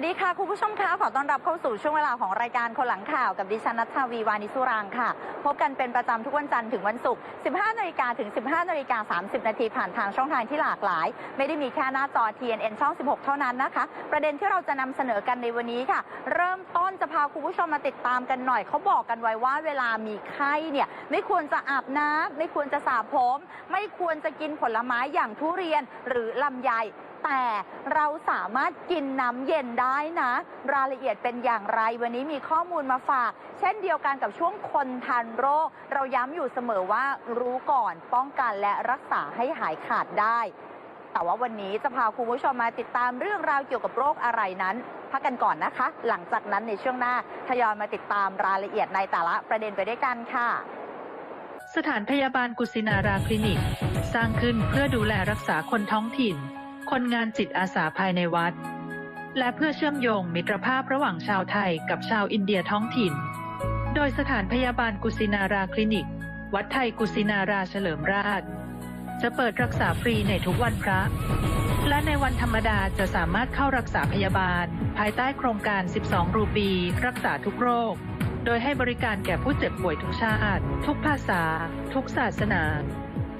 วัสดีค่ะ คุณผู้ชมคะขอต้อนรับเข้าสู่ช่วงเวลาของรายการคนหลังข่าวกับดิฉันนัทวีวานิสุรางค่ะ พบกันเป็นประจำทุกวันจันทร์ถึงวันศุกร์ 15 นาฬิกาถึง 15 นาฬิกา 30 นาทีผ่านทางช่องทางที่หลากหลาย ไม่ได้มีแค่หน้าจอ TNN ช่อง 16 เท่านั้นนะคะ ประเด็นที่เราจะนำเสนอกันในวันนี้ค่ะ เริ่มต้นจะพาคุณผู้ชมมาติดตามกันหน่อยเขาบอกกันไว้ว่าเวลามีไข้เนี่ยไม่ควรจะอาบน้ำไม่ควรจะสระผม ไม่ควรจะกินผลไม้อย่างทุเรียนหรือลำไยแต่เราสามารถกินน้ำเย็นได้นะ รายละเอียดเป็นอย่างไร วันนี้มีข้อมูลมาฝาก เช่นเดียวกันกับช่วงคนทันโรค เราย้ำอยู่เสมอว่ารู้ก่อนป้องกันและรักษาให้หายขาดได้ แต่ว่าวันนี้จะพาคุณผู้ชมมาติดตามเรื่องราวเกี่ยวกับโรคอะไรนั้นพักกันก่อนนะคะ หลังจากนั้นในช่วงหน้าทยอยมาติดตามรายละเอียดในแต่ละประเด็นไปด้วยกันค่ะ สถานพยาบาลกุสินาราคลินิก สร้างขึ้นเพื่อดูแลรักษาคนท้องถิ่น คนงานจิตอาสาภายในวัด และเพื่อเชื่อมโยงมิตรภาพระหว่างชาวไทยกับชาวอินเดียท้องถิ่น โดยสถานพยาบาลกุสินาราคลินิก วัดไทยกุสินาราเฉลิมราช จะเปิดรักษาฟรีในทุกวันพระ และในวันธรรมดาจะสามารถเข้ารักษาพยาบาล ภายใต้โครงการ 12 รูปี รักษาทุกโรคโดยให้บริการแก่ผู้เจ็บป่วยทุกชาติ ทุกภาษา ทุกศาสนา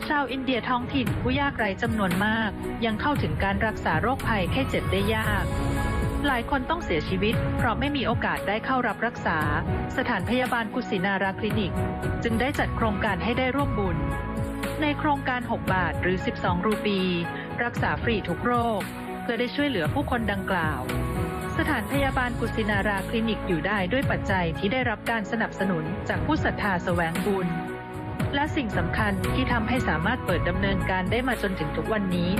ชาวอินเดียท้องถิ่นผู้ยากไร้จำนวนมาก ยังเข้าถึงการรักษาโรคภัยแค่เจ็บได้ยาก หลายคนต้องเสียชีวิต เพราะไม่มีโอกาสได้เข้ารับรักษา สถานพยาบาลกุสินาราคลินิก จึงได้จัดโครงการให้ได้ร่วมบุญ ในโครงการ 6 บาทหรือ 12 รูปี รักษาฟรีทุกโรค เพื่อได้ช่วยเหลือผู้คนดังกล่าว สถานพยาบาลกุสินาราคลินิกอยู่ได้ด้วยปัจจัยที่ได้รับการสนับสนุนจากผู้ศรัทธาแสวงบุญ และสิ่งสำคัญที่ทำให้สามารถเปิดดำเนินการได้มาจนถึงทุกวันนี้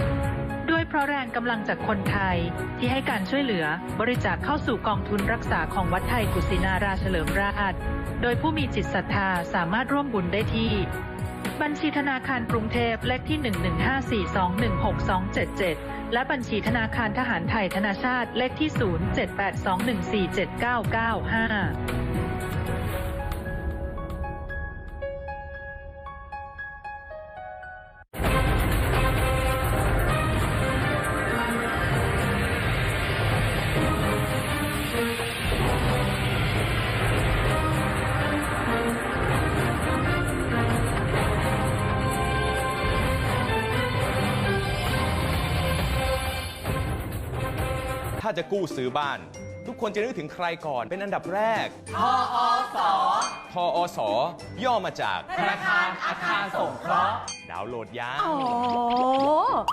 ด้วยเพราะแรงกำลังจากคนไทยที่ให้การช่วยเหลือบริจาคเข้าสู่กองทุนรักษาของวัดไทยกุสินาราเฉลิมราช โดยผู้มีจิตศรัทธาสามารถร่วมบุญได้ที่ บัญชีธนาคารกรุงเทพเลขที่ 11542162277 และบัญชีธนาคารทหารไทยธนาชาติเลขที่ 0782147995 จะกู้ซื้อบ้าน ทุกคนจะนึกถึงใครก่อนเป็นอันดับแรก ทออสทออสย่อมาจากธนาคารอาคารสงเคราะห์ ดาวน์โหลดยาอ๋อ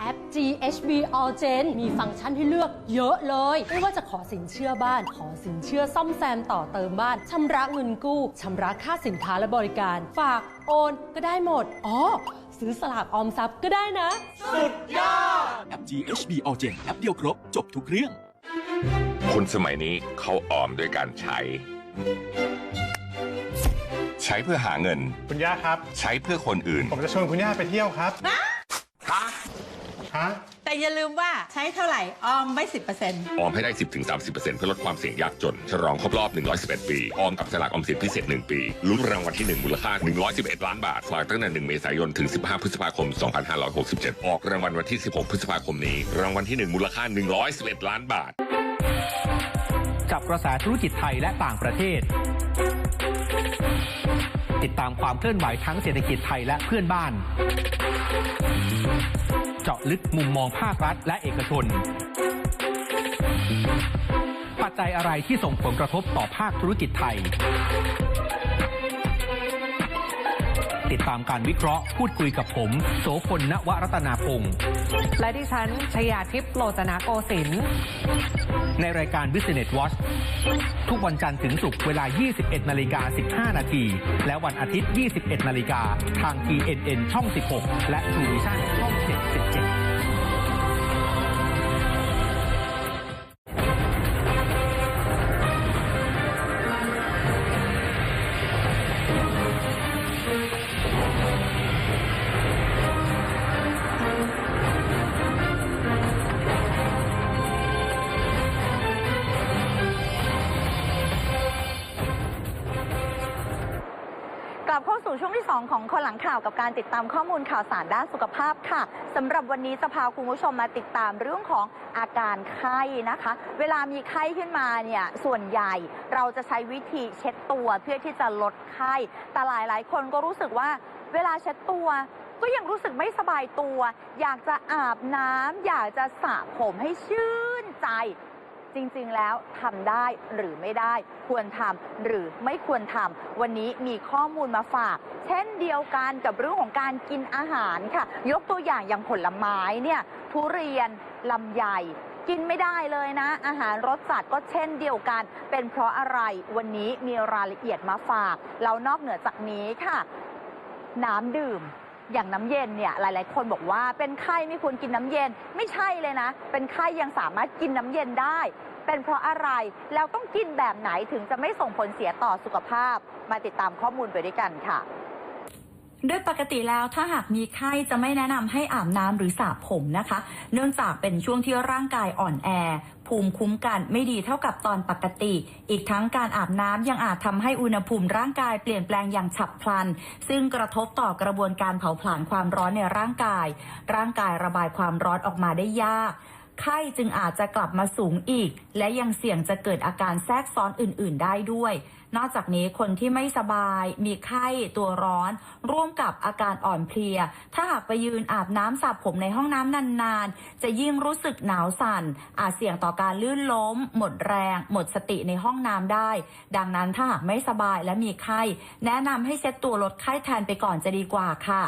แอป GHB All Gen มีฟังก์ชันให้เลือกเยอะเลย ไม่ว่าจะขอสินเชื่อบ้าน ขอสินเชื่อซ่อมแซมต่อเติมบ้าน ชำระเงินกู้ ชำระค่าสินค้าและบริการ ฝาก โอน ก็ได้หมด อ๋อ ซื้อสลากออมทรัพย์ก็ได้นะ แอป GHB All Gen แอปเดียวครบ จบทุกเรื่อง คนสมัยนี้เขาออมด้วยการใช้ ใช้เพื่อหาเงิน คุณย่าครับ ใช้เพื่อคนอื่น ผมจะชวนคุณย่าไปเที่ยวครับฮะ แต่อย่าลืมว่าใช้เท่าไหร่ออมไว้สิบเปอร์เซ็นต์ออมให้ได้ 10-30%เพื่อลดความเสี่ยงยากจน ฉลองครบรอบ 111 ปี ออมกับสลากออมสินพิเศษ 1 ปีลุ้นรางวัลที่ 1 มูลค่า 111 ล้านบาทฝากตั้งแต่ 1 เมษายน ถึง 15 พฤษภาคม 2567 ออกรางวัลวันที่ 16 พฤษภาคมนี้ รางวัลที่ 1 มูลค่า 111 ล้านบาท กับกระแสธุรกิจไทยและต่างประเทศ ติดตามความเคลื่อนไหวทั้งเศรษฐกิจไทยและเพื่อนบ้าน เจาะลึกมุมมองภาครัฐและเอกชน ปัจจัยอะไรที่ส่งผลกระทบต่อภาคธุรกิจไทย ติดตามการวิเคราะห์พูดคุยกับผม โสพลณวรัตนาพงศ์และดิฉันชยาทิพย์โลจนะโกสินทร์ในรายการ Business Watch ทุกวันจันทร์ถึงศุกร์เวลา 21 นาฬิกา 15 นาที และวันอาทิตย์ 21 นาฬิกา ทาง TNN ช่อง 16 และ True Vision ช่อง 77 สู่ช่วงที่ 2 ของคนหลังข่าวกับการติดตามข้อมูลข่าวสารด้านสุขภาพค่ะสำหรับวันนี้จะพาคุณผู้ชมมาติดตามเรื่องของอาการไข้นะคะ เวลามีไข้ขึ้นมาเนี่ยส่วนใหญ่เราจะใช้วิธีเช็ดตัวเพื่อที่จะลดไข้แต่หลายหลายคนก็รู้สึกว่าเวลาเช็ดตัวก็ยังรู้สึกไม่สบายตัว อยากจะอาบน้ำอยากจะสระผมให้ชื่นใจ จริง ๆ แล้วทำได้หรือไม่ได้ ควรทำหรือไม่ควรทำวันนี้มีข้อมูลมาฝาก เช่นเดียวกันกับเรื่องของการกินอาหารค่ะ ยกตัวอย่างอย่างผลไม้เนี่ยทุเรียนลำไยกินไม่ได้เลยนะ อาหารรสจัดก็เช่นเดียวกัน เป็นเพราะอะไรวันนี้มีรายละเอียดมาฝากเรานอกเหนือจากนี้ค่ะ น้ำดื่ม อย่างน้ำเย็นเนี่ยหลาย ๆ คนบอกว่าเป็นไข้ไม่ควรกินน้ำเย็นไม่ใช่เลยนะ เป็นไข้ยังสามารถกินน้ำเย็นได้ เป็นเพราะอะไรแล้วต้องกินแบบไหนถึงจะไม่ส่งผลเสียต่อสุขภาพ มาติดตามข้อมูลไปด้วยกันค่ะ โดยปกติแล้วถ้าหากมีไข้จะไม่แนะนำให้อาบน้ำหรือสระผมนะคะ เนื่องจากเป็นช่วงที่ร่างกายอ่อนแอ ภูมิคุ้มกันไม่ดีเท่ากับตอนปกติ อีกทั้งการอาบน้ำยังอาจทำให้อุณหภูมิร่างกายเปลี่ยนแปลงอย่างฉับพลัน ซึ่งกระทบต่อกระบวนการเผาผลาญความร้อนในร่างกาย ร่างกายระบายความร้อนออกมาได้ยาก ไข้จึงอาจจะกลับมาสูงอีก และยังเสี่ยงจะเกิดอาการแทรกซ้อนอื่น ๆ ได้ด้วย นอกจากนี้คนที่ไม่สบาย มีไข้ตัวร้อน ร่วมกับอาการอ่อนเพลีย ถ้าหากไปยืนอาบน้ำสระผมในห้องน้ำนาน ๆ จะยิ่งรู้สึกหนาวสั่น อาจเสี่ยงต่อการลื่นล้ม หมดแรง หมดสติในห้องน้ำได้ ดังนั้นถ้าหากไม่สบายและมีไข้ แนะนำให้เช็ดตัวลดไข้แทนไปก่อนจะดีกว่าค่ะ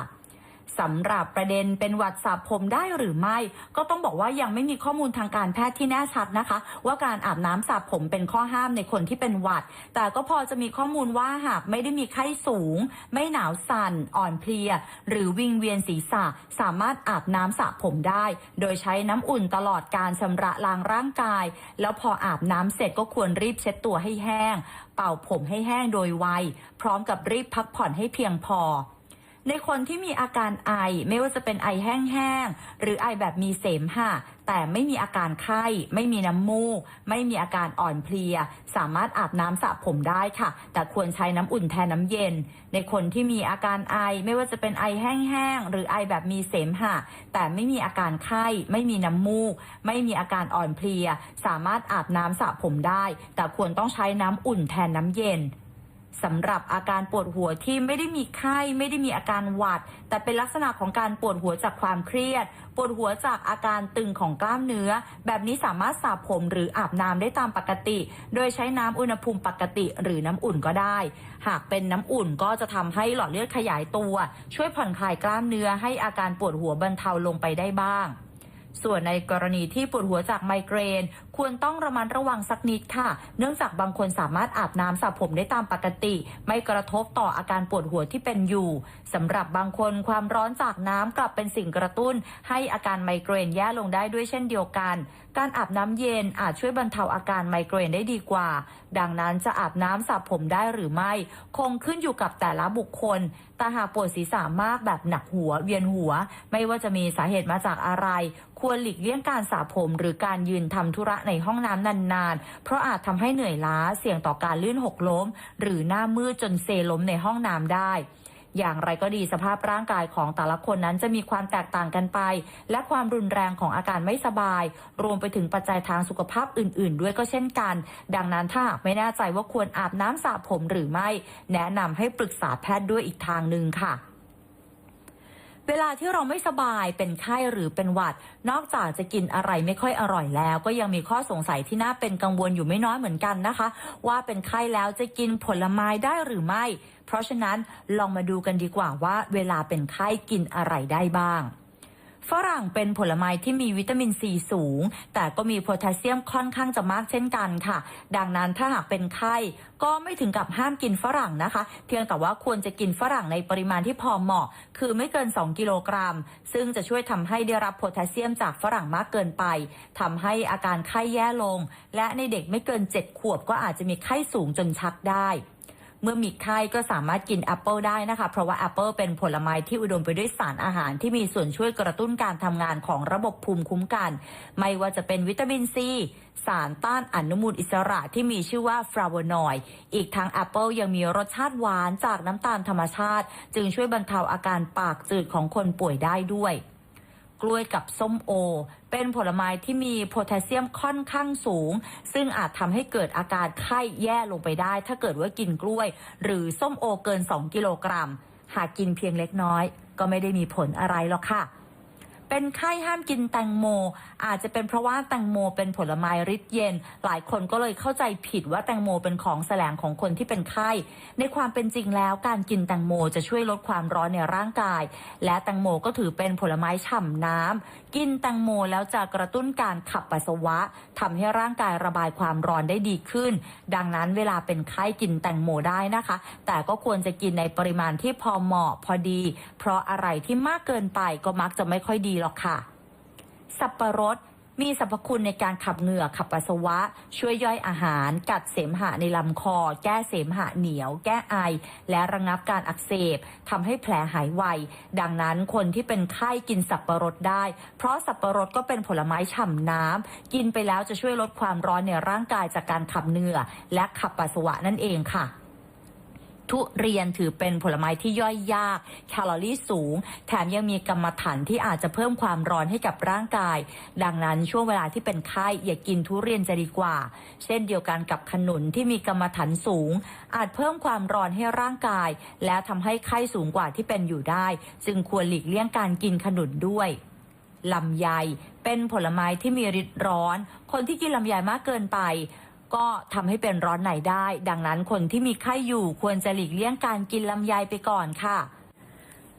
สำหรับประเด็นเป็นหวัดสระผมได้หรือไม่ ก็ต้องบอกว่ายังไม่มีข้อมูลทางการแพทย์ที่แน่ชัดนะคะ ว่าการอาบน้ำสระผมเป็นข้อห้ามในคนที่เป็นหวัด แต่ก็พอจะมีข้อมูลว่าหากไม่ได้มีไข้สูง ไม่หนาวสั่น อ่อนเพลีย หรือวิงเวียนศีรษะ สามารถอาบน้ำสระผมได้ โดยใช้น้ำอุ่นตลอดการชำระล้างร่างกาย แล้วพออาบน้ำเสร็จก็ควรรีบเช็ดตัวให้แห้ง เป่าผมให้แห้งโดยไวพร้อมกับรีบพักผ่อนให้เพียงพอ ในคนที่มีอาการไอไม่ว่าจะเป็นไอแห้งๆหรือไอแบบมีเสมหะแต่ไม่มีอาการไข้ ไม่มีน้ำมูก ไม่มีอาการอ่อนเพลีย สามารถอาบน้ำสระผมได้ค่ะ แต่ควรใช้น้ำอุ่นแทนน้ำเย็น ในคนที่มีอาการไอไม่ว่าจะเป็นไอแห้งๆหรือไอแบบมีเสมหะแต่ไม่มีอาการไข้ ไม่มีน้ำมูก ไม่มีอาการอ่อนเพลีย สามารถอาบน้ำสระผมได้ แต่ควรต้องใช้น้ำอุ่นแทนน้ำเย็น สำหรับอาการปวดหัวที่ไม่ได้มีไข้ไม่ได้มีอาการหวัด แต่เป็นลักษณะของการปวดหัวจากความเครียด ปวดหัวจากอาการตึงของกล้ามเนื้อ แบบนี้สามารถสระผมหรืออาบน้ำได้ตามปกติ โดยใช้น้ำอุณหภูมิปกติหรือน้ำอุ่นก็ได้ หากเป็นน้ำอุ่นก็จะทำให้หลอดเลือดขยายตัว ช่วยผ่อนคลายกล้ามเนื้อให้อาการปวดหัวบรรเทาลงไปได้บ้าง ส่วนในกรณีที่ปวดหัวจากไมเกรน ควรต้องระมัดระวังสักนิดค่ะ เนื่องจากบางคนสามารถอาบน้ำสระผมได้ตามปกติ ไม่กระทบต่ออาการปวดหัวที่เป็นอยู่สำหรับบางคนความร้อนจากน้ำกลับเป็นสิ่งกระตุ้น ให้อาการไมเกรนแย่ลงได้ด้วยเช่นเดียวกัน การอาบน้ำเย็นอาจช่วยบรรเทาอาการไมเกรนได้ดีกว่า ดังนั้นจะอาบน้ำสระผมได้หรือไม่ คงขึ้นอยู่กับแต่ละบุคคล แต่หากปวดศีรษะมากแบบหนักหัว เวียนหัว ไม่ว่าจะมีสาเหตุมาจากอะไร ควรหลีกเลี่ยงการสระผมหรือการยืนทำธุระในห้องน้ำนานๆ เพราะอาจทำให้เหนื่อยล้าเสี่ยงต่อการลื่นหกล้ม หรือหน้ามืดจนเซล้มในห้องน้ำได้ อย่างไรก็ดีสภาพร่างกายของแต่ละคนนั้นจะมีความแตกต่างกันไป และความรุนแรงของอาการไม่สบาย รวมไปถึงปัจจัยทางสุขภาพอื่น ๆ ด้วยก็เช่นกัน ดังนั้นถ้าหากไม่แน่ใจว่าควรอาบน้ำสระผมหรือไม่ แนะนำให้ปรึกษาแพทย์ด้วยอีกทางหนึ่งค่ะ เวลาที่เราไม่สบายเป็นไข้หรือเป็นหวัด นอกจากจะกินอะไรไม่ค่อยอร่อยแล้ว ก็ยังมีข้อสงสัยที่น่าเป็นกังวลอยู่ไม่น้อยเหมือนกันนะคะ ว่าเป็นไข้แล้วจะกินผลไม้ได้หรือไม่ เพราะฉะนั้นลองมาดูกันดีกว่าว่า เวลาเป็นไข้กินอะไรได้บ้าง ฝรั่งเป็นผลไม้ที่มีวิตามินซีสูง แต่ก็มีโพแทสเซียมค่อนข้างจะมากเช่นกันค่ะ ดังนั้นถ้าหากเป็นไข้ก็ไม่ถึงกับห้ามกินฝรั่งนะคะ เพียงแต่ว่าควรจะกินฝรั่งในปริมาณที่พอเหมาะ คือไม่เกิน 2 กิโลกรัม ซึ่งจะช่วยทำให้ได้รับโพแทสเซียมจากฝรั่งมากเกินไปทำให้อาการไข้แย่ลง และในเด็กไม่เกิน 7 ขวบก็อาจจะมีไข้สูงจนชักได้ เมื่อมีไข้ก็สามารถกินแอปเปิลได้นะคะ เพราะว่าแอปเปิลเป็นผลไม้ที่อุดมไปด้วยสารอาหารที่มีส่วนช่วยกระตุ้นการทำงานของระบบภูมิคุ้มกัน ไม่ว่าจะเป็นวิตามินซีสารต้านอนุมูลอิสระที่มีชื่อว่าฟลาโวนอยด์อีกทั้งแอปเปิลยังมีรสชาติหวานจากน้ำตาลธรรมชาติ จึงช่วยบรรเทาอาการปากจืดของคนป่วยได้ด้วย กล้วยกับส้มโอ เป็นผลไม้ที่มีโพแทสเซียมค่อนข้างสูง ซึ่งอาจทำให้เกิดอาการไข้แย่ลงไปได้ ถ้าเกิดว่ากินกล้วย หรือส้มโอเกิน 2 กิโลกรัม หากกินเพียงเล็กน้อย ก็ไม่ได้มีผลอะไรหรอกค่ะ เป็นไข้ห้ามกินแตงโม อาจจะเป็นเพราะว่าแตงโมเป็นผลไม้ฤทธิ์เย็น หลายคนก็เลยเข้าใจผิดว่าแตงโมเป็นของแสลงของคนที่เป็นไข้ ในความเป็นจริงแล้วการกินแตงโมจะช่วยลดความร้อนในร่างกาย และแตงโมก็ถือเป็นผลไม้ฉ่ำน้ำกินแตงโมแล้วจะกระตุ้นการขับปัสสาวะทำให้ร่างกายระบายความร้อนได้ดีขึ้น ดังนั้นเวลาเป็นไข้กินแตงโมได้นะคะ แต่ก็ควรจะกินในปริมาณที่พอเหมาะพอดี เพราะอะไรที่มากเกินไปก็มักจะไม่ค่อยดีหรอกค่ะ สับปะรดมีสรรพคุณในการขับเหงื่อขับปัสสาวะ ช่วยย่อยอาหาร กัดเสมหะในลำคอ แก้เสมหะเหนียว แก้ไอ และระงับการอักเสบทำให้แผลหายไว ดังนั้นคนที่เป็นไข้กินสับปะรดได้ เพราะสับปะรดก็เป็นผลไม้ฉ่ำน้ำกินไปแล้วจะช่วยลดความร้อนในร่างกายจากการขับเหงื่อ และขับปัสสาวะนั่นเองค่ะ ทุเรียนถือเป็นผลไม้ที่ย่อยยาก แคลอรี่สูง แถมยังมีกรรมฐานที่อาจจะเพิ่มความร้อนให้กับร่างกาย ดังนั้นช่วงเวลาที่เป็นไข้อย่ากินทุเรียนจะดีกว่า เช่นเดียวกันกับขนุนที่มีกรรมฐานสูง อาจเพิ่มความร้อนให้ร่างกาย และทำให้ไข้สูงกว่าที่เป็นอยู่ได้ จึงควรหลีกเลี่ยงการกินขนุนด้วยลำไยเป็นผลไม้ที่มีฤทธิ์ร้อน คนที่กินลำไยมากเกินไป ก็ทำให้เป็นร้อนในได้ ดังนั้นคนที่มีไข้อยู่ควรจะหลีกเลี่ยงการกินลำไยไปก่อนค่ะ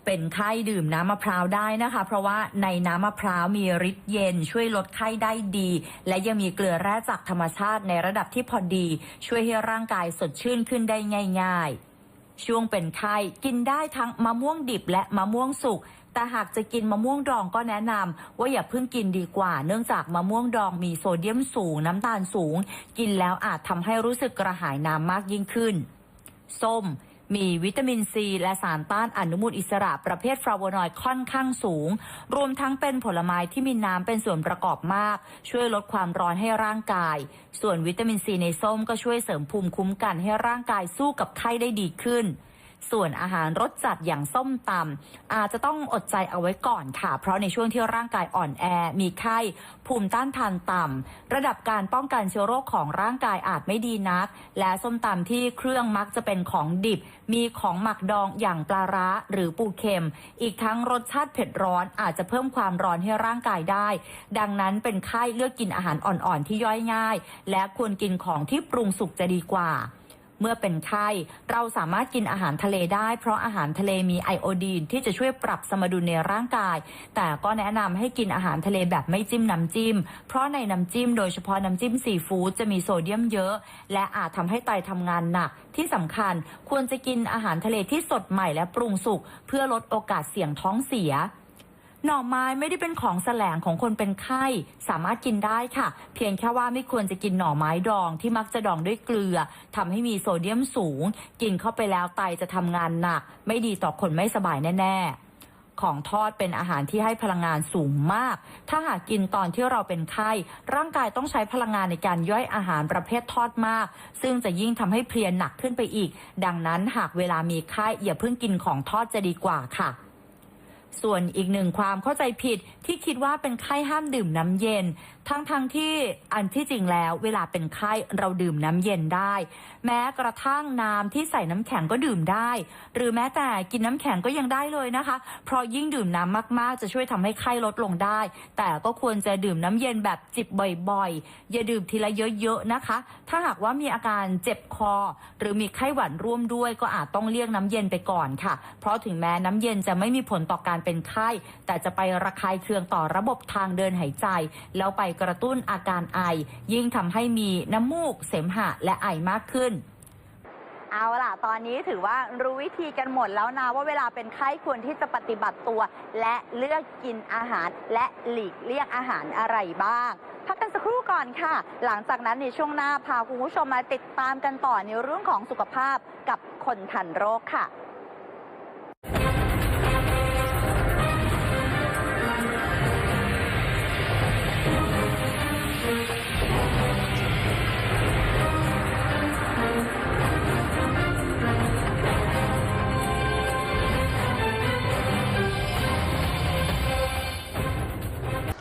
เป็นไข้ดื่มน้ำมะพร้าวได้นะคะ เพราะว่าในน้ำมะพร้าวมีฤทธิ์เย็น ช่วยลดไข้ได้ดี และยังมีเกลือแร่จากธรรมชาติในระดับที่พอดี ช่วยให้ร่างกายสดชื่นขึ้นได้ง่าย ๆ ช่วงเป็นไข้กินได้ทั้งมะม่วงดิบและมะม่วงสุก แต่หากจะกินมะม่วงดองก็แนะนำว่าอย่าเพิ่งกินดีกว่า เนื่องจากมะม่วงดองมีโซเดียมสูงน้ำตาลสูง กินแล้วอาจทำให้รู้สึกกระหายน้ำมากยิ่งขึ้น ส้มมีวิตามินซีและสารต้านอนุมูลอิสระประเภทฟลาโวนอยด์ค่อนข้างสูง รวมทั้งเป็นผลไม้ที่มีน้ำเป็นส่วนประกอบมาก ช่วยลดความร้อนให้ร่างกาย ส่วนวิตามินซีในส้มก็ช่วยเสริมภูมิคุ้มกันให้ร่างกายสู้กับไข้ได้ดีขึ้น ส่วนอาหารรสจัดอย่างส้มตำอาจจะต้องอดใจเอาไว้ก่อนค่ะ เพราะในช่วงที่ร่างกายอ่อนแอ มีไข้ ภูมิต้านทานต่ำ ระดับการป้องกันเชื้อโรคของร่างกายอาจไม่ดีนัก และส้มตำที่เครื่องมักจะเป็นของดิบ มีของหมักดองอย่างปลาร้าหรือปูเค็ม อีกทั้งรสชาติเผ็ดร้อนอาจจะเพิ่มความร้อนให้ร่างกายได้ ดังนั้นเป็นไข้เลือกกินอาหารอ่อนๆที่ย่อยง่าย และควรกินของที่ปรุงสุกจะดีกว่า เมื่อเป็นไข้เราสามารถกินอาหารทะเลได้ เพราะอาหารทะเลมีไอโอดีนที่จะช่วยปรับสมดุลในร่างกาย แต่ก็แนะนำให้กินอาหารทะเลแบบไม่จิ้มน้ำจิ้ม เพราะในน้ำจิ้มโดยเฉพาะน้ำจิ้มซีฟู้ดจะมีโซเดียมเยอะ และอาจทำให้ไตทำงานหนัก ที่สำคัญควรจะกินอาหารทะเลที่สดใหม่และปรุงสุกเพื่อลดโอกาสเสี่ยงท้องเสีย หน่อไม้ไม่ได้เป็นของแสลงของคนเป็นไข้ สามารถกินได้ค่ะ เพียงแค่ว่าไม่ควรจะกินหน่อไม้ดองที่มักจะดองด้วยเกลือทำให้มีโซเดียมสูง กินเข้าไปแล้วไตจะทำงานหนัก ไม่ดีต่อคนไม่สบายแน่ ๆของทอดเป็นอาหารที่ให้พลังงานสูงมาก ถ้าหากกินตอนที่เราเป็นไข้ ร่างกายต้องใช้พลังงานในการย่อยอาหารประเภททอดมาก ซึ่งจะยิ่งทำให้เพลียหนักขึ้นไปอีก ดังนั้นหากเวลามีไข้อย่าเพิ่งกินของทอดจะดีกว่าค่ะ ส่วนอีกหนึ่งความเข้าใจผิดที่คิดว่าเป็นไข้ห้ามดื่มน้ำเย็น ทั้งๆทที่อันที่จริงแล้วเวลาเป็นไข้เราดื่มน้ำเย็นได้ แม้กระทั่งน้ำที่ใส่น้ำแข็งก็ดื่มได้ หรือแม้แต่กินน้ำแข็งก็ยังได้เลยนะคะ เพราะยิ่งดื่มน้ำมากๆ จะช่วยทำให้ไข้ลดลงได้ แต่ก็ควรจะดื่มน้ำเย็นแบบจิบบ่อยๆ อย่าดื่มทีละเยอะๆนะคะ ถ้าหากว่ามีอาการเจ็บคอ หรือมีไข้หวัดร่วมด้วย ก็อาจต้องเลี่ยงน้ำเย็นไปก่อนค่ะ เพราะถึงแม้น้ำเย็นจะไม่มีผลต่อการเป็นไข้ แต่จะไประคายเคืองต่อระบบทางเดินหายใจ แล้วไปกระตุ้นอาการไอ ยิ่งทำให้มีน้ำมูก เสมหะและไอมากขึ้นเอาล่ะ ตอนนี้ถือว่ารู้วิธีกันหมดแล้วนะ ว่าเวลาเป็นไข้ควรที่จะปฏิบัติตัว และเลือกกินอาหารและหลีกเลี่ยงอาหารอะไรบ้าง พักกันสักครู่ก่อนค่ะ หลังจากนั้นในช่วงหน้าพาคุณผู้ชมมาติดตามกันต่อในเรื่องของสุขภาพกับคนทันโรคค่ะ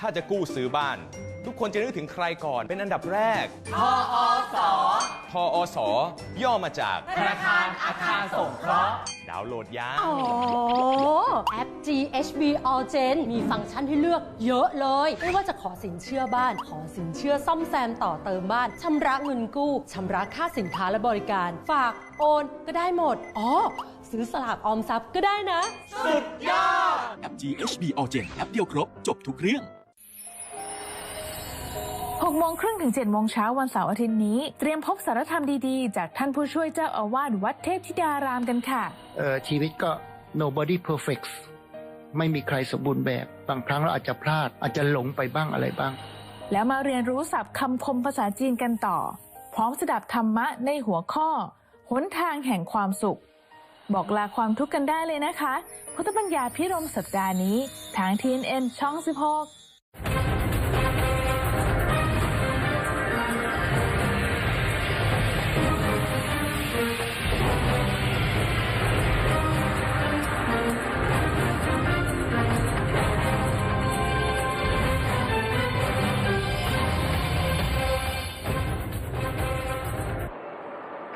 ถ้าจะกู้ซื้อบ้าน ทุกคนจะนึกถึงใครก่อนเป็นอันดับแรก ทอสทอสย่อมาจาก ธนาคารอาคารสงเคราะห์ ดาวน์โหลดยาอ๋อ แอป GHB All Gen มีฟังก์ชันให้เลือกเยอะเลย ไม่ว่าจะขอสินเชื่อบ้าน ขอสินเชื่อซ่อมแซมต่อเติมบ้าน ชำระเงินกู้ชำระค่าสินค้าและบริการ ฝากโอนก็ได้หมด อ๋อ ซื้อสลากออมทรัพย์ก็ได้นะสุดยอดแอป GHB All Gen แอปเดียวครบ จบทุกเรื่อง 6โมงครึ่งถึง7โมงเช้าวันเสาร์อาทิตย์นี้ เตรียมพบสารธรรมดีๆ จากท่านผู้ช่วยเจ้าอาวาสวัดเทพธิดารามกันค่ะ เอ่อชีวิตก็ nobody perfect ไม่มีใครสมบูรณ์แบบ บางครั้งเราอาจจะพลาด อาจจะหลงไปบ้างอะไรบ้าง แล้วมาเรียนรู้ศัพท์คำคมภาษาจีนกันต่อ พร้อมสดับธรรมะในหัวข้อ หนทางแห่งความสุข บอกลาความทุกข์กันได้เลยนะคะ พุทธปัญญาพิรมสัปดาห์นี้ ทาง TNN ช่อง 16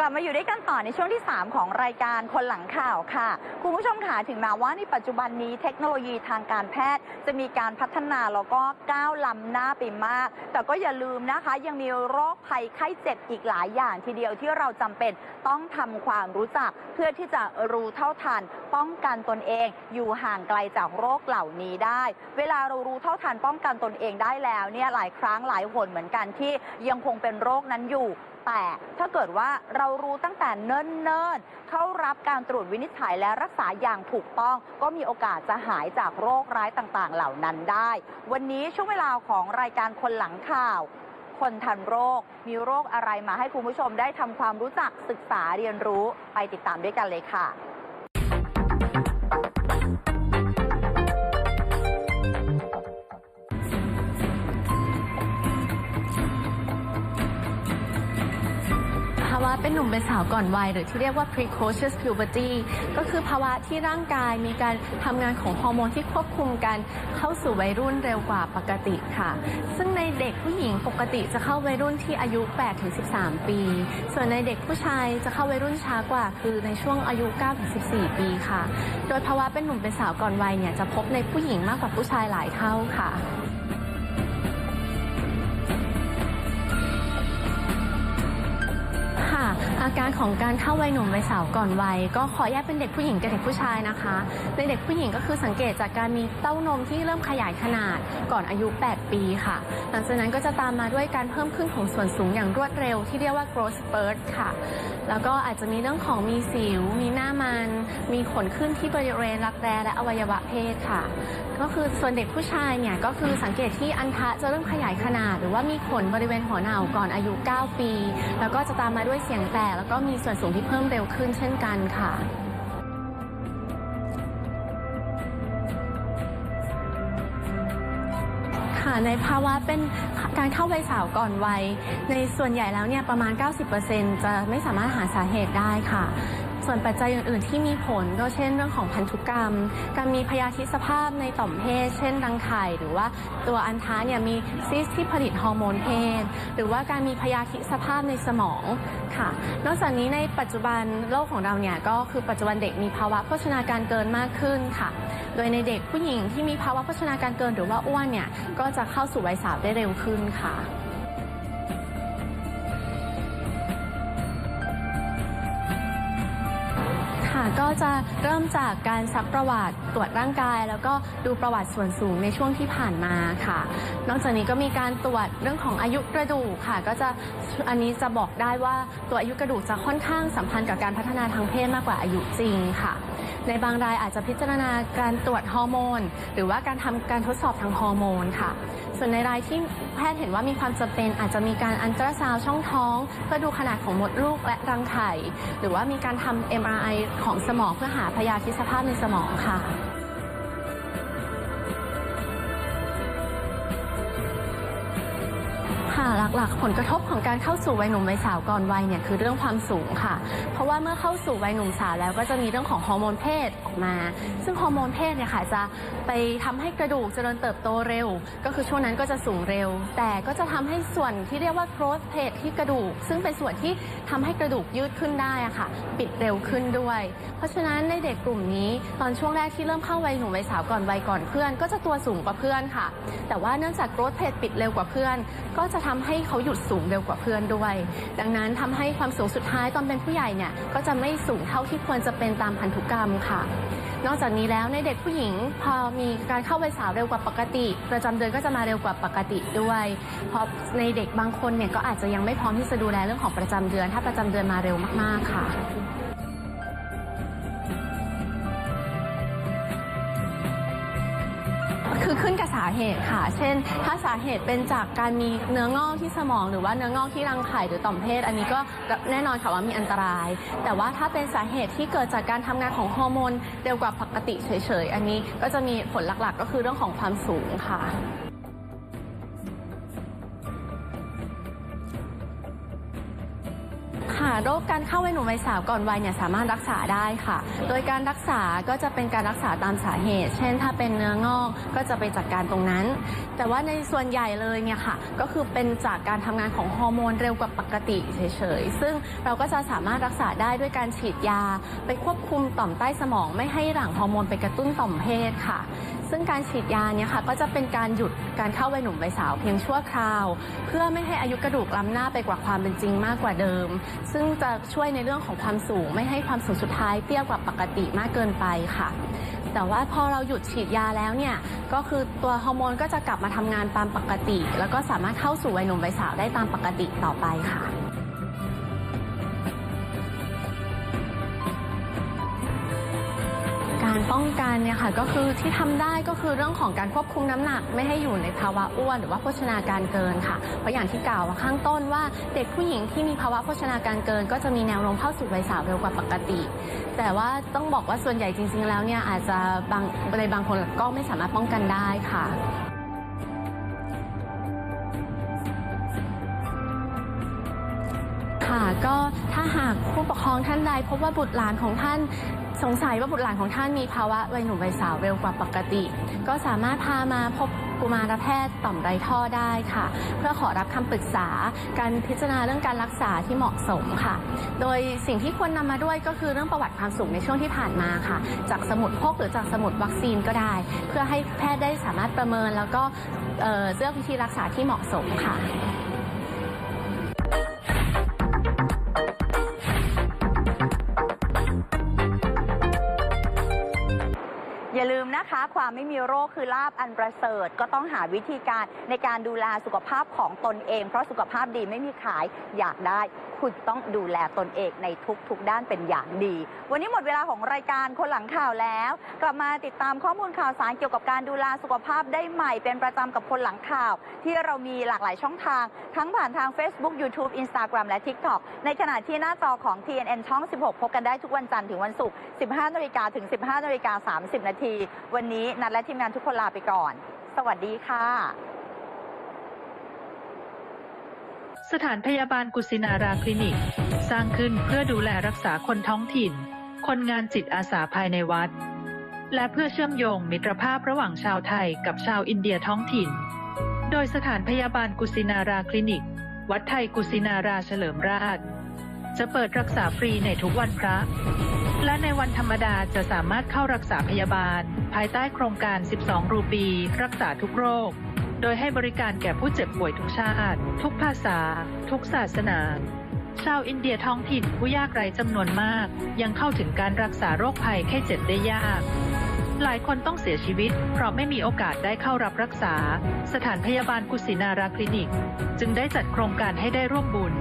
ลับมาอยู่ด้วยกันต่อในช่วงที่ 3 ของรายการคนหลังข่าวค่ะ คุณผู้ชมค่ะถึงแม้ว่าในปัจจุบันนี้เทคโนโลยีทางการแพทย์ จะมีการพัฒนาแล้วก็ก้าวล้ำหน้าไปมาก แต่ก็อย่าลืมนะคะ ยังมีโรคภัยไข้เจ็บอีกหลายอย่างทีเดียวที่เราจำเป็นต้องทำความรู้จัก เพื่อที่จะรู้เท่าทัน ป้องกันตนเอง อยู่ห่างไกลจากโรคเหล่านี้ได้ เวลาเรารู้เท่าทันป้องกันตนเองได้แล้วเนี่ยหลายครั้งหลายหนเหมือนกันที่ยังคงเป็นโรคนั้นอยู่ แต่ถ้าเกิดว่าเรารู้ตั้งแต่เนิ่นๆเข้ารับการตรวจวินิจฉัยและรักษาอย่างถูกต้อง ก็มีโอกาสจะหายจากโรคร้ายต่างๆ เหล่านั้นได้ วันนี้ช่วงเวลาของรายการคนหลังข่าวคนทันโรค มีโรคอะไรมาให้คุณผู้ชมได้ทำความรู้จักศึกษาเรียนรู้ไปติดตามด้วยกันเลยค่ะ เป็นหนุ่มเป็นสาวก่อนวัยหรือที่เรียกว่า precocious puberty ก็คือภาวะที่ร่างกายมีการทำงานของฮอร์โมนที่ควบคุมกันเข้าสู่วัยรุ่นเร็วกว่าปกติค่ะ ซึ่งในเด็กผู้หญิงปกติจะเข้าวัยรุ่นที่อายุ 8-13 ปี ส่วนในเด็กผู้ชายจะเข้าวัยรุ่นช้ากว่าคือในช่วงอายุ 9-14 ปีค่ะ โดยภาวะเป็นหนุ่มเป็นสาวก่อนวัยเนี่ยจะพบในผู้หญิงมากกว่าผู้ชายหลายเท่าค่ะ อาการของการเข้าวัยหนุ่มวัยสาวก่อนวัยก็ขอแยกเป็นเด็กผู้หญิงกับเด็กผู้ชายนะคะ ในเด็กผู้หญิงก็คือสังเกตจากการมีเต้านมที่เริ่มขยายขนาดก่อนอายุ 8 ปีค่ะ หลังจากนั้นก็จะตามมาด้วยการเพิ่มขึ้นของส่วนสูงอย่างรวดเร็วที่เรียกว่า growth spurt ค่ะ แล้วก็อาจจะมีเรื่องของมีสิว มีหน้ามัน มีขนขึ้นที่บริเวณรักแร้และอวัยวะเพศค่ะ ก็คือส่วนเด็กผู้ชายเนี่ยก็คือสังเกตที่อันทะจะเริ่มขยายขนาด หรือว่ามีขนบริเวณหัวเหน่าก่อนอายุ 9 ปี แล้วก็จะตามมาด้วยเสียงแตแล้วก็มีส่วนสูงที่เพิ่มเร็วขึ้นเช่นกันค่ะค่ะในภาวะเป็นการเข้าวัยสาวก่อนวัย ในส่วนใหญ่แล้วเนี่ยประมาณ 90%จะไม่สามารถหาสาเหตุได้ค่ะ ส่วนปัจจัยอื่น ๆ ที่มีผลก็เช่นเรื่องของพันธุกรรม การมีพยาธิสภาพในต่อมเพศ เช่นรังไข่หรือว่าตัวอันทะเนี่ยมีซิสที่ผลิตฮอร์โมนเพศ หรือว่าการมีพยาธิสภาพในสมองค่ะ นอกจากนี้ในปัจจุบันโลกของเราเนี่ยก็คือปัจจุบันเด็กมีภาวะโภชนาการเกินมากขึ้นค่ะ โดยในเด็กผู้หญิงที่มีภาวะโภชนาการเกิน หรือว่าอ้วนเนี่ยก็จะเข้าสู่วัยสาวได้เร็วขึ้นค่ะ ก็จะเริ่มจากการซักประวัติตรวจร่างกาย แล้วก็ดูประวัติส่วนสูงในช่วงที่ผ่านมาค่ะ นอกจากนี้ก็มีการตรวจเรื่องของอายุกระดูกค่ะ ก็จะอันนี้จะบอกได้ว่าตัวอายุกระดูกจะค่อนข้างสัมพันธ์กับการพัฒนาทางเพศมากกว่าอายุจริงค่ะ ในบางรายอาจจะพิจารณาการตรวจฮอร์โมน หรือว่าการทำการทดสอบทางฮอร์โมนค่ะ ส่วนในรายที่แพทย์เห็นว่ามีความจำเป็นอาจจะมีการอันตราซาวช่องท้อง เพื่อดูขนาดของมดลูกและรังไข่ หรือว่ามีการทำ MRI ของสมองเพื่อหาพยาธิสภาพในสมองค่ะ หลักๆ ผลกระทบของการเข้าสู่วัยหนุ่มวัยสาวก่อนวัยเนี่ยคือเรื่องความสูงค่ะ เพราะว่าเมื่อเข้าสู่วัยหนุ่มสาวแล้วก็จะมีเรื่องของฮอร์โมนเพศออกมา ซึ่งฮอร์โมนเพศเนี่ยค่ะจะไปทำให้กระดูกเจริญเติบโตเร็ว ก็คือช่วงนั้นก็จะสูงเร็ว แต่ก็จะทำให้ส่วนที่เรียกว่า growth plate ที่กระดูก ซึ่งเป็นส่วนที่ทำให้กระดูกยืดขึ้นได้อะค่ะ ปิดเร็วขึ้นด้วย เพราะฉะนั้นในเด็กกลุ่มนี้ตอนช่วงแรกที่เริ่มเข้าวัยหนุ่มวัยสาวก่อนวัยก่อนเพื่อน ก็จะตัวสูงกว่าเพื่อนค่ะ แต่ว่าเนื่องจาก growth plate ปิดเร็วกว่าเพื่อน ก็จะทำให้เขาหยุดสูงเร็วกว่าเพื่อนด้วย ดังนั้นทำให้ความสูงสุดท้ายตอนเป็นผู้ใหญ่เนี่ยก็จะไม่สูงเท่าที่ควรจะเป็นตามพันธุกรรมค่ะ นอกจากนี้แล้วในเด็กผู้หญิง พอมีการเข้าวัยสาวเร็วกว่าปกติ ประจำเดือนก็จะมาเร็วกว่าปกติด้วยเพราะในเด็กบางคนเนี่ยก็อาจจะยังไม่พร้อมที่จะดูแลเรื่องของประจำเดือน ถ้าประจำเดือนมาเร็วมากๆค่ะ เหตุค่ะ เช่น ถ้าสาเหตุเป็นจากการมีเนื้องอกที่สมอง หรือว่าเนื้องอกที่รังไข่หรือต่อมเพศ อันนี้ก็แน่นอนค่ะว่ามีอันตราย แต่ว่าถ้าเป็นสาเหตุที่เกิดจากการทำงานของฮอร์โมนเร็วกว่าปกติเฉยๆ อันนี้ก็จะมีผลหลักๆ ก็คือเรื่องของความสูงค่ะ โรคการเข้าวัยหนุ่มวัยสาวก่อนวัยเนี่ยสามารถรักษาได้ค่ะ โดยการรักษาก็จะเป็นการรักษาตามสาเหตุ เช่น ถ้าเป็นเนื้องอกก็จะไปจัดการตรงนั้น แต่ว่าในส่วนใหญ่เลยเนี่ยค่ะ ก็คือเป็นจากการทำงานของฮอร์โมนเร็วกว่าปกติเฉยๆ ซึ่งเราก็จะสามารถรักษาได้ด้วยการฉีดยา ไปควบคุมต่อมใต้สมองไม่ให้หลั่งฮอร์โมนไปกระตุ้นต่อมเพศค่ะ ซึ่งการฉีดยาเนี่ยค่ะก็จะเป็นการหยุดการเข้าวัยหนุ่มวัยสาวเพียงชั่วคราว เพื่อไม่ให้อายุกระดูกล้ำหน้าไปกว่าความเป็นจริงมากกว่าเดิม ซึ่งจะช่วยในเรื่องของความสูง ไม่ให้ความสูงสุดท้ายเตี้ยกว่าปกติมากเกินไปค่ะแต่ว่าพอเราหยุดฉีดยาแล้วเนี่ยก็คือตัวฮอร์โมนก็จะกลับมาทำงานตามปกติ แล้วก็สามารถเข้าสู่วัยหนุ่มวัยสาวได้ตามปกติต่อไปค่ะ การป้องกันเนี่ยค่ะก็คือที่ทำได้ก็คือเรื่องของการควบคุมน้ำหนัก ไม่ให้อยู่ในภาวะอ้วน หรือว่าโภชนาการเกินค่ะ เพราะอย่างที่กล่าวข้างต้นว่าเด็กผู้หญิงที่มีภาวะโภชนาการเกิน ก็จะมีแนวโน้มเข้าสู่วัยสาวเร็วกว่าปกติ แต่ว่าต้องบอกว่าส่วนใหญ่จริง ๆ แล้วเนี่ยอาจจะบางในบางคนก็ไม่สามารถป้องกันได้ค่ะค่ะก็ถ้าหากผู้ปกครองท่านใดพบว่าบุตรหลานของท่าน สงสัยว่าบุตรหลานของท่านมีภาวะวัยหนุ่มวัยสาวเร็วกว่าปกติ ก็สามารถพามาพบกุมารแพทย์ต่อมไรท่อได้ค่ะ เพื่อขอรับคำปรึกษาการพิจารณาเรื่องการรักษาที่เหมาะสมค่ะ โดยสิ่งที่ควรนำมาด้วยก็คือเรื่องประวัติความสูงในช่วงที่ผ่านมาค่ะ จากสมุดพกหรือจากสมุดวัคซีนก็ได้ เพื่อให้แพทย์ได้สามารถประเมินแล้วก็เอ่อเลือกวิธีรักษาที่เหมาะสมค่ะ นะคะ ความไม่มีโรคคือลาบอันประเสริฐก็ต้องหาวิธีการในการดูแลสุขภาพของตนเอง เพราะสุขภาพดีไม่มีขายอยากได้คุณต้องดูแลตนเองในทุกๆ ด้านเป็นอย่างดี วันนี้หมดเวลาของรายการคนหลังข่าวแล้ว กลับมาติดตามข้อมูลข่าวสารเกี่ยวกับการดูแลสุขภาพได้ใหม่เป็นประจำกับคนหลังข่าว ที่เรามีหลากหลายช่องทาง ทั้งผ่านทาง Facebook YouTube Instagram และ TikTok ในขณะที่หน้าจอของ TNN ช่อง 16 พบกันได้ทุกวันจันทร์ถึงวันศุกร์ 15 นาฬิกาถึง 15 นาฬิกา 30 นาทีวันนี้นัดและทีมงานทุกคนลาไปก่อน สวัสดีค่ะ สถานพยาบาลกุสินาราคลินิก สร้างขึ้นเพื่อดูแลรักษาคนท้องถิ่น คนงานจิตอาสาภายในวัด และเพื่อเชื่อมโยงมิตรภาพระหว่างชาวไทยกับชาวอินเดียท้องถิ่น โดยสถานพยาบาลกุสินาราคลินิก วัดไทยกุสินาราเฉลิมราชจะเปิดรักษาฟรีในทุกวันพระ และในวันธรรมดาจะสามารถเข้ารักษาพยาบาล ภายใต้โครงการ 12 รูปี รักษาทุกโรค โดยให้บริการแก่ผู้เจ็บป่วยทุกชาติ ทุกภาษา ทุกศาสนา ชาวอินเดียท้องถิ่นผู้ยากไร้จำนวนมาก ยังเข้าถึงการรักษาโรคภัยไข้เจ็บได้ยาก หลายคนต้องเสียชีวิต เพราะไม่มีโอกาสได้เข้ารับรักษา สถานพยาบาลกุสินาราคลินิก จึงได้จัดโครงการให้ได้ร่วมบุญ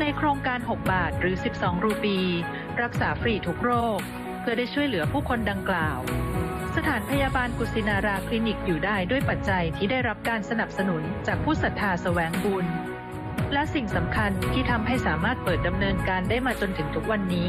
ในโครงการ 6 บาทหรือ 12 รูปี รักษาฟรีทุกโรค เพื่อได้ช่วยเหลือผู้คนดังกล่าว สถานพยาบาลกุสินาราคลินิกอยู่ได้ด้วยปัจจัยที่ได้รับการสนับสนุนจากผู้ศรัทธาแสวงบุญ และสิ่งสำคัญที่ทำให้สามารถเปิดดำเนินการได้มาจนถึงทุกวันนี้